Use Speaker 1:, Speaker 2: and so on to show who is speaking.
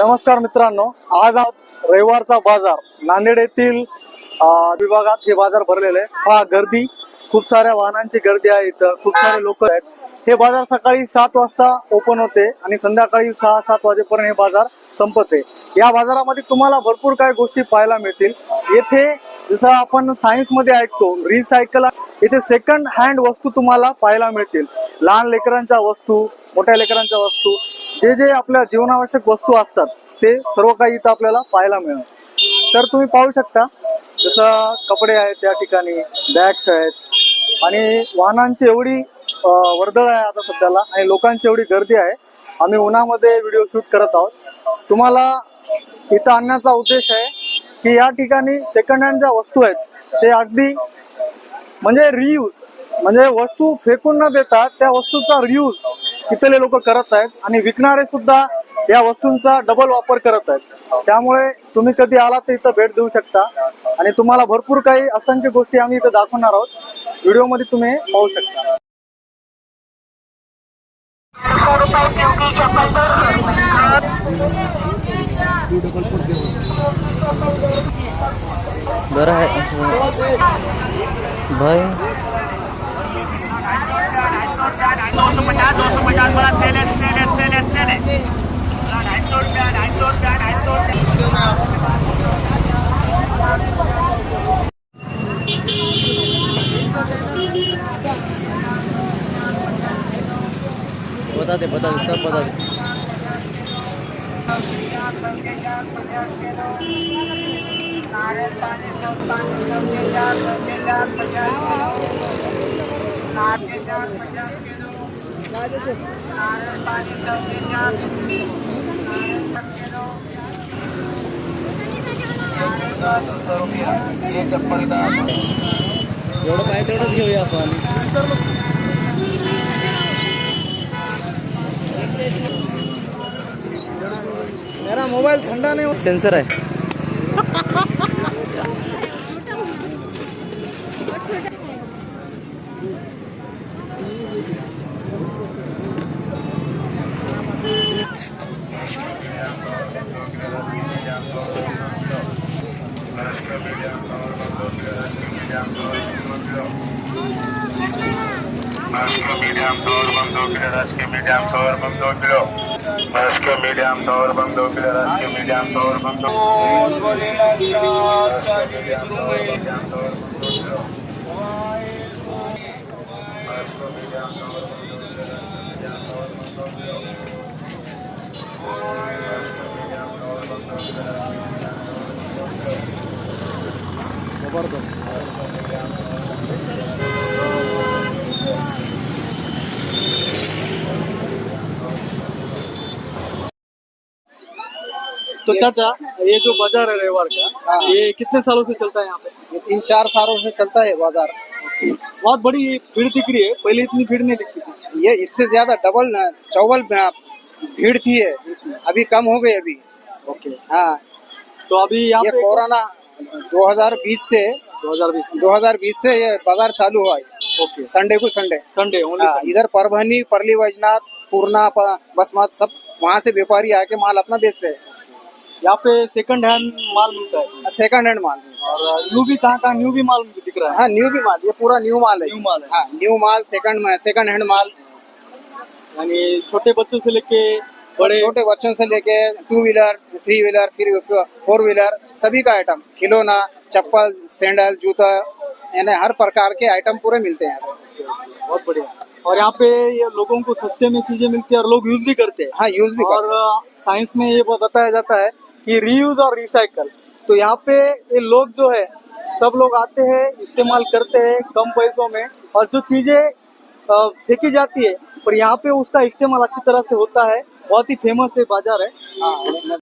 Speaker 1: नमस्कार मित्रांनो आज रविवारचा बाजार. नांदेड येथील विभागात हे बाजार भरलेले आहे गर्दी खूप साऱ्या वाहनांची गर्दी आहे इथं. खूप सारे लोक आहेत. हे बाजार सकाळी सात वाजता ओपन होते आणि संध्याकाळी सहा सात वाजेपर्यंत हे बाजार संपते या बाजारामध्ये तुम्हाला भरपूर काही गोष्टी पाहायला मिळतील. येथे जसं आपण सायन्समध्ये ऐकतो रिसायकल इथे सेकंड हँड वस्तू तुम्हाला पाहायला मिळतील. लहान लेकरांच्या वस्तू मोठ्या लेकरांच्या वस्तू जे जे आपल्या जीवनावश्यक वस्तू असतात ते सर्व काही इथं आपल्याला पाहायला मिळेल. तर तुम्ही पाहू शकता जसं कपडे आहेत त्या ठिकाणी बॅग्स आहेत. आणि वाहनांची एवढी वर्दळ आहे आता सध्याला आणि लोकांची एवढी गर्दी आहे. आम्ही उन्हामध्ये व्हिडिओ शूट करत आहोत. तुम्हाला इथं आणण्याचा उद्देश आहे की या ठिकाणी सेकंड हँड ज्या वस्तू आहेत ते अगदी म्हणजे रियूज म्हणजे वस्तू फेकून न देता त्या वस्तूचा रियूज इथले लोक करत आहेत आणि विकणारे सुद्धा या वस्तूंचा डबल वापर करत आहेत. त्यामुळे तुम्ही कधी आला तर इथं भेट देऊ शकता. आणि तुम्हाला भरपूर काही असंख्य गोष्टी आम्ही इथं दाखवणार आहोत. व्हिडिओमध्ये तुम्ही पाहू शकता.
Speaker 2: बरं आहे. भाई. बता दे बता दे सब बता दे एवढं पाहिजे तेवढंच घेऊया आपण. मेरा मोबाईल थंडा नाही सेन्सर आहे.
Speaker 3: Masko medium tower bandu kilo raske medium tower bandu kilo Masko medium tower bandu kilo raske medium tower bandu
Speaker 1: तो चाचा ये जो बाज़ार है रविवार का ये कितने सालों से चलता है यहाँ पे?
Speaker 4: ये तीन चार सालों से चलता है बाज़ार।
Speaker 1: बहुत बड़ी भीड़ दिख रही है पहले इतनी भीड़ नहीं दिखती थी।
Speaker 4: ये इससे ज़्यादा डबल न- चौबल भीड़ थी है अभी कम हो गई अभी।
Speaker 1: ओके।
Speaker 4: हाँ।
Speaker 1: तो अभी यहाँ
Speaker 4: ये कोरोना 2020 से
Speaker 1: 2020
Speaker 4: 2020 से। ये बाज़ार चालू हुआ है।
Speaker 1: ओके।
Speaker 4: संडे को संडे
Speaker 1: संडे
Speaker 4: हाँ इधर परभनी परली वैजनाथ पूर्णा बसमत सब वहाँ से व्यापारी आके माल अपना बेचते हैं।
Speaker 1: यहाँ पे सेकंड हैंड माल मिलता है।
Speaker 4: सेकंड हैंड माल।
Speaker 1: और न्यू भी कहाँ कहाँ न्यू भी माल दिख रहा है।
Speaker 4: हाँ न्यू भी माल ये पूरा न्यू माल है।
Speaker 1: न्यू माल है।
Speaker 4: हाँ न्यू माल सेकंड सेकंड हैंड माल।
Speaker 1: यानी छोटे बच्चों से लेके बड़े
Speaker 4: छोटे बच्चों से लेके टू व्हीलर थ्री व्हीलर फिर फोर व्हीलर सभी का आइटम खिलौना चप्पल सैंडल जूता यानी हर प्रकार के आइटम पूरे मिलते हैं।
Speaker 1: बहुत बढ़िया। और यहाँ पे ये लोगों को सस्ते में चीज़ें मिलती है और लोग यूज़ भी करते हैं।
Speaker 4: हाँ यूज़ भी
Speaker 1: और साइंस में ये बताया जाता है कि रीयूज और रिसाइकल तो यहाँ पे ये लोग जो है सब लोग आते हैं इस्तेमाल करते हैं कम पैसों में। और जो चीज़ें फेंकी जाती है, पर यहाँ पे उसका इस्तेमाल अच्छी तरह से होता है बहुत ही फ़ेमस है बाज़ार है
Speaker 4: हैं। हाँ